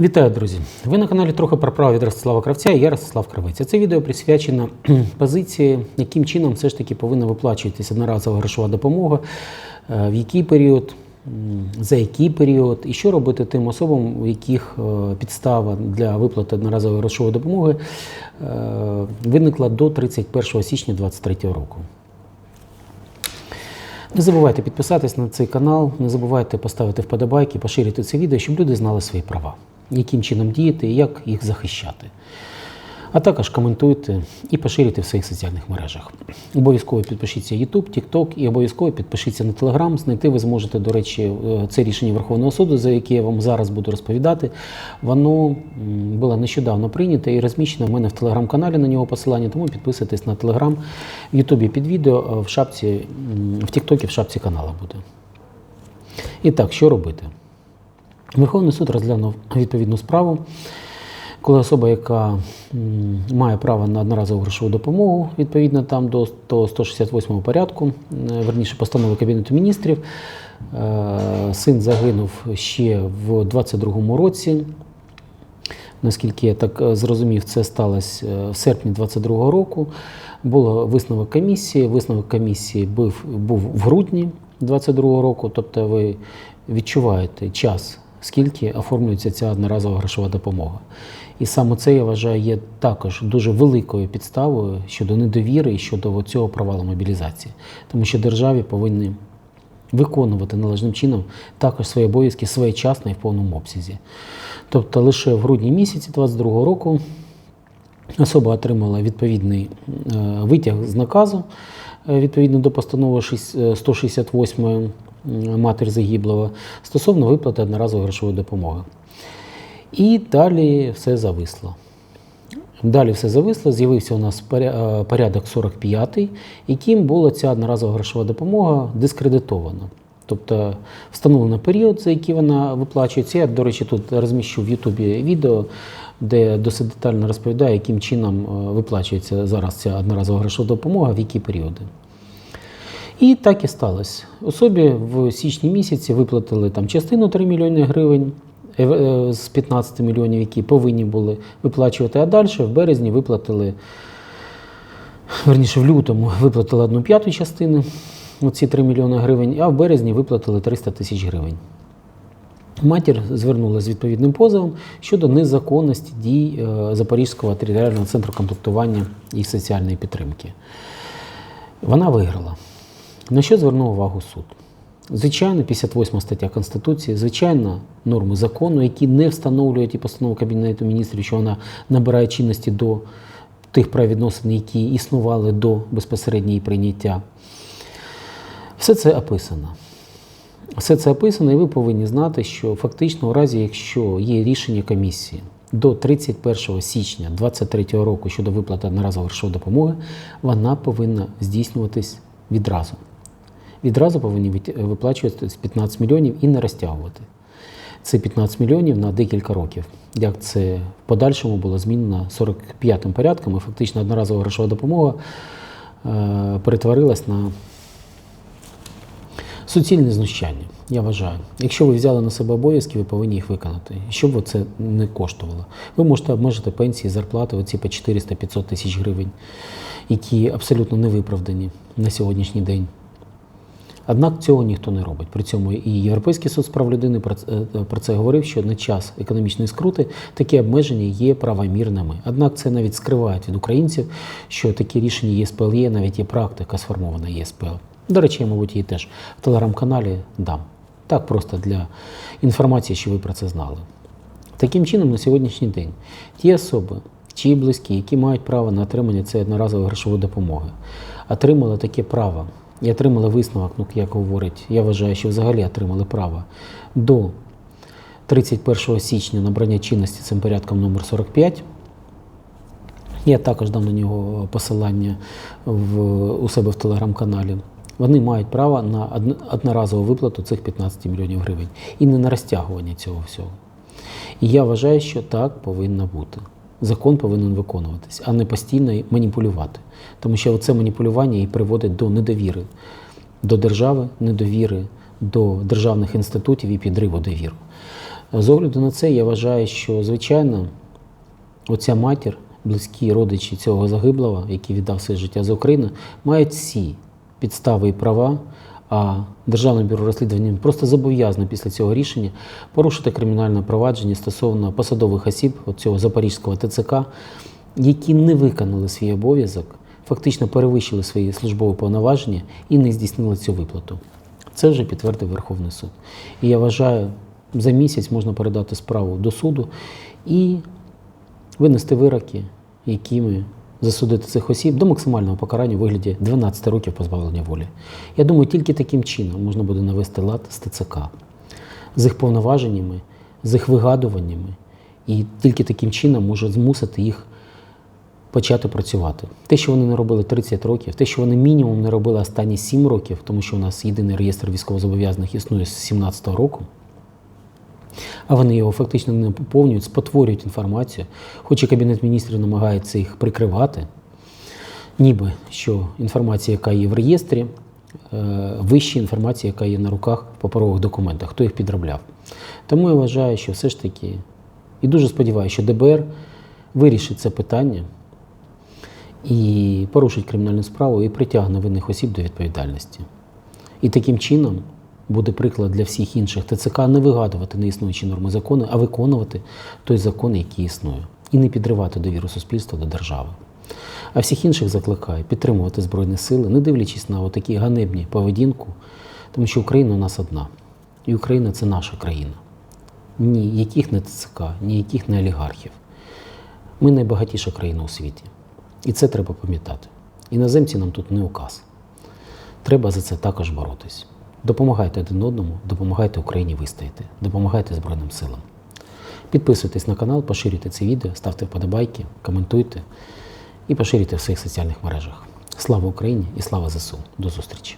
Вітаю, друзі! Ви на каналі трохи про право від Ростислава Кравця і я Ростислав Кравець. Це відео присвячено позиції, яким чином все ж таки повинна виплачуватися одноразова грошова допомога, е, в який період, за який період, і що робити тим особам, у яких е, підстава для виплати одноразової грошової допомоги е, виникла до 31 січня 2023 року. Не забувайте підписатись на цей канал, не забувайте поставити вподобайки, поширити це відео, щоб люди знали свої права, яким чином діяти і як їх захищати. А також коментуйте і поширюйте в своїх соціальних мережах. Обов'язково підпишіться YouTube, TikTok і обов'язково підпишіться на Telegram. Знайти ви зможете, до речі, е, це рішення Верховного суду, за яке я вам зараз буду розповідати. Воно було нещодавно прийнято і розміщено в мене в телеграм-каналі на нього посилання, тому підписуйтесь на Telegram, в Ютубі під відео, в шапці, в Тіктокі в шапці канала буде. І так, що робити? Верховний суд розглянув відповідну справу, коли особа, яка має право на одноразову грошову допомогу, відповідно там до 100 168 порядку, верніше постанови Кабінету міністрів, е, син загинув ще в 22-му році. Наскільки я так е, зрозумів, це сталося е, в серпні 22-го року. Було висновок комісії. Висновок комісії був, був в грудні 22-го року. Тобто ви відчуваєте час, скільки оформлюється ця одноразова грошова допомога. І саме це я вважаю є також дуже великою підставою щодо недовіри і щодо цього провалу мобілізації, тому що державі повинні виконувати належним чином також свої обов'язки своєчасно і в повному обсязі. Тобто лише в грудні місяці 22 року особа отримала відповідний е, витяг з наказу е, відповідно до постанови е, 168 м, матір загиблого стосовно виплати одноразової грошової допомоги. І далі все зависло. Далі все зависло, з'явився у нас е, порядок 45, яким була ця одноразова грошова допомога дискредитована. Тобто встановлено період, за який вона виплачується. Я, до речі, тут розміщу в Ютубі відео, де досить детально розповідаю, яким чином е, виплачується зараз ця одноразова грошова допомога, в які періоди. І так і сталося. Особі в січні місяці виплатили там частину 3 мільйони гривень е, е, з 15 мільйонів, які повинні були виплачувати, а далі в березні виплатили, верніше в лютому виплатили одну п'яту частину, оці 3 мільйони гривень, а в березні виплатили 300 тисяч гривень. Матір звернулася з відповідним позовом щодо незаконності дій е, Запорізького територіального центру комплектування і соціальної підтримки. Вона виграла. На що звернув увагу суд? Звичайно, 58 стаття Конституції, звичайно, норми закону, які не встановлюють і постанову Кабінету міністрів, що вона набирає чинності до тих правовідносин, які існували до безпосередньої прийняття. Все це описано. Все це описано, і ви повинні знати, що фактично, у разі, якщо є рішення комісії до 31 січня 2023 року щодо виплати грошової допомоги, вона повинна здійснюватись відразу. Відразу повинні від- виплачуватись 15 мільйонів і не розтягувати. Це 15 мільйонів на декілька років. Як це в подальшому було змінено 45-м порядком, і фактично одноразова грошова допомога е, перетворилась на суцільне знущання, я вважаю. Якщо ви взяли на себе обов'язки, ви повинні їх виконати. Що б це не коштувало? Ви можете обмежити пенсії, зарплати оці по 400-500 тисяч гривень, які абсолютно не виправдані на сьогоднішній день. Однак цього ніхто не робить. При цьому і Європейський суд з прав людини е, про це говорив, що на час економічної скрути такі обмеження є правомірними. Однак це навіть скривають від українців, що такі рішення ЄСПЛ є, навіть є практика сформована ЄСПЛ. До речі, я, мабуть, її теж в телеграм-каналі дам. Так просто для інформації, що ви про це знали. Таким чином, на сьогоднішній день ті особи, чиї близькі, які мають право на отримання цієї одноразової грошової допомоги, отримали таке право і отримали висновок, ну як говорить, я вважаю, що взагалі отримали право до 31 січня набрання чинності цим порядком номер 45. Я також дам на нього посилання в, у себе в телеграм-каналі. Вони мають право на одноразову виплату цих 15 мільйонів гривень і не на розтягування цього всього. І я вважаю, що так повинно бути. Закон повинен виконуватись, а не постійно маніпулювати. Тому що це маніпулювання і приводить до недовіри до держави, недовіри до державних інститутів і підриву довіру. З огляду на це я вважаю, що звичайно оця матір, близькі родичі цього загиблого, який віддав своє життя за Україну, мають всі підстави і права. А Державне бюро розслідування просто зобов'язане після цього рішення порушити кримінальне провадження стосовно посадових осіб цього Запорізького ТЦК, які не виконали свій обов'язок, фактично перевищили свої службові повноваження і не здійснили цю виплату. Це вже підтвердив Верховний суд. І я вважаю, за місяць можна передати справу до суду і винести вироки, якими засудити цих осіб до максимального покарання у вигляді 12 років позбавлення волі. Я думаю, тільки таким чином можна буде навести лад з ТЦК, з їх повноваженнями, з їх вигадуваннями, і тільки таким чином може змусити їх почати працювати. Те, що вони не робили 30 років, те, що вони мінімум не робили останні 7 років, тому що у нас єдиний реєстр військовозобов'язаних існує з 17-го року. А вони його фактично не поповнюють, спотворюють інформацію, хоч і Кабінет міністрів намагається їх прикривати, ніби що інформація, яка є в реєстрі, е, вища інформація, яка є на руках в паперових документах, хто їх підробляв. Тому я вважаю, що все ж таки, і дуже сподіваюся, що ДБР вирішить це питання і порушить кримінальну справу і притягне винних осіб до відповідальності. І таким чином буде приклад для всіх інших ТЦК не вигадувати неіснуючі норми закону, а виконувати той закон, який існує, і не підривати довіру суспільства до держави. А всіх інших закликаю підтримувати Збройні сили, не дивлячись на такі ганебні поведінку, тому що Україна у нас одна. І Україна це наша країна. Ніяких не ТЦК, ніяких не олігархів. Ми найбагатіша країна у світі. І це треба пам'ятати. Іноземці нам тут не указ. Треба за це також боротись. Допомагайте один одному, допомагайте Україні вистояти, допомагайте Збройним силам. Підписуйтесь на канал, поширюйте це відео, ставте вподобайки, коментуйте і поширюйте в своїх соціальних мережах. Слава Україні і слава ЗСУ! До зустрічі!